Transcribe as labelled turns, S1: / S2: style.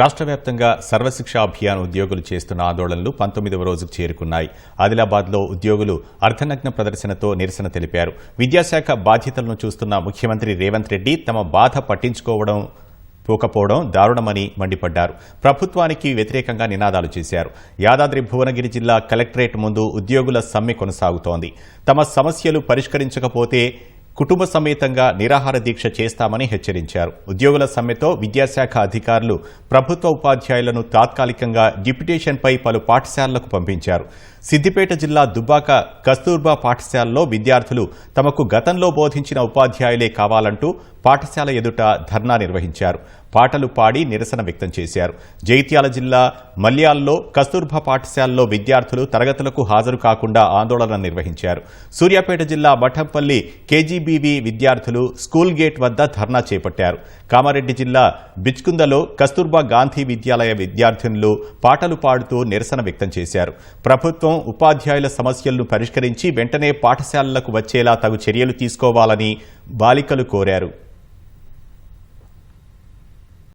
S1: రాష్ట్ర వ్యాప్తంగా సర్వశిక్ష అభియాన్ ఉద్యోగులు చేస్తున్న ఆందోళనలు పంతొమ్మిదవ రోజుకు చేరుకున్నాయి. ఆదిలాబాద్లో ఉద్యోగులు అర్ధనగ్న ప్రదర్శనతో నిరసన తెలిపారు. విద్యాశాఖ బాధ్యతలను చూస్తున్న ముఖ్యమంత్రి రేవంత్ రెడ్డి తమ బాధ పట్టించుకోవడం పోకపోవడం దారుణమని మండిపడ్డారు. ప్రభుత్వానికి వ్యతిరేకంగా నినాదాలు చేశారు. యాదాద్రి భువనగిరి జిల్లా కలెక్టరేట్ ముందు ఉద్యోగుల సమ్మె కొనసాగుతోంది. తమ సమస్యలు పరిష్కరించకపోతే కుటుంబ సమేతంగా నిరాహార దీక్ష చేస్తామని హెచ్చరించారు. ఉద్యోగుల సమ్మెతో విద్యాశాఖ అధికారులు ప్రభుత్వ ఉపాధ్యాయులను తాత్కాలికంగా డిప్యుటేషన్పై పలు పాఠశాలలకు పంపించారు. సిద్దిపేట జిల్లా దుబ్బాక కస్తూర్బా పాఠశాలలో విద్యార్థులు తమకు గతంలో బోధించిన ఉపాధ్యాయులే కావాలంటూ పాఠశాల ఎదుట ధర్నా నిర్వహించారు. పాటలు పాడి నిరసన వ్యక్తం చేశారు. జైత్యాల జిల్లా మల్యాల్లో కస్తూర్బా పాఠశాలలో విద్యార్థులు తరగతులకు హాజరు కాకుండా ఆందోళన నిర్వహించారు. సూర్యాపేట జిల్లా మఠంపల్లి కేజీబీవీ విద్యార్థులు స్కూల్ గేట్ వద్ద ధర్నా చేపట్టారు. కామారెడ్డి జిల్లా బిచ్కుందలో కస్తూర్బా గాంధీ విద్యాలయ విద్యార్థినులు పాటలు పాడుతూ నిరసన వ్యక్తం చేశారు. ప్రభుత్వం ఉపాధ్యాయుల సమస్యలను పరిష్కరించి వెంటనే పాఠశాలలకు వచ్చేలా తగు చర్యలు తీసుకోవాలని బాలికలు కోరారు.